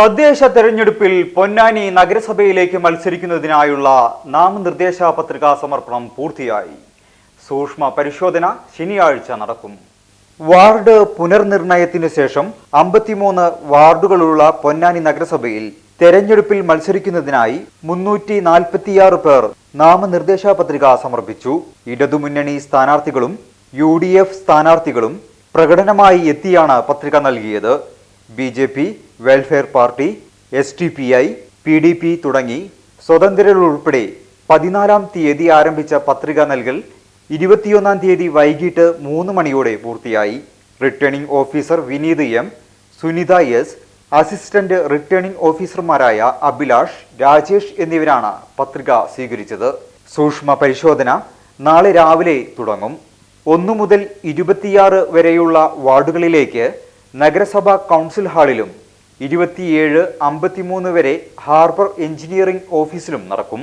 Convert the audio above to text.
തദ്ദേശ തെരഞ്ഞെടുപ്പിൽ പൊന്നാനി നഗരസഭയിലേക്ക് മത്സരിക്കുന്നതിനായുള്ള നാമനിർദ്ദേശ പത്രികാ സമർപ്പണം പൂർത്തിയായി. സൂക്ഷ്മ പരിശോധന ശനിയാഴ്ച നടക്കും. വാർഡ് പുനർനിർണയത്തിനു ശേഷം അമ്പത്തിമൂന്ന് വാർഡുകളുള്ള പൊന്നാനി നഗരസഭയിൽ തെരഞ്ഞെടുപ്പിൽ മത്സരിക്കുന്നതിനായി മുന്നൂറ്റി നാൽപ്പത്തിയാറ് പേർ നാമനിർദ്ദേശ പത്രിക സമർപ്പിച്ചു. ഇടതുമുന്നണി സ്ഥാനാർത്ഥികളും യു ഡി എഫ് സ്ഥാനാർത്ഥികളും പ്രകടനമായി എത്തിയാണ് പത്രിക നൽകിയത്. B J P welfare party S D P I P D P തുടങ്ങി സ്വതന്ത്രരുൾപ്പെടെ പതിനാലാം തീയതി ആരംഭിച്ച പത്രിക നൽകൽ ഇരുപത്തിയൊന്നാം തീയതി വൈകിട്ട് മൂന്ന് മണിയോടെ പൂർത്തിയായി. Returning officer Vineeth M Sunitha S assistant returning ഓഫീസർമാരായ അഭിലാഷ് രാജേഷ് എന്നിവരാണ് പത്രിക സ്വീകരിച്ചത്. സൂക്ഷ്മ പരിശോധന നാളെ രാവിലെ തുടങ്ങും. ഒന്നു മുതൽ ഇരുപത്തിയാറ് വരെയുള്ള വാർഡുകളിലേക്ക് നഗരസഭാ കൗൺസിൽ ഹാളിലും ഇരുപത്തിയേഴ് അമ്പത്തിമൂന്ന് വരെ ഹാർബർ എഞ്ചിനീയറിംഗ് ഓഫീസിലും നടക്കും.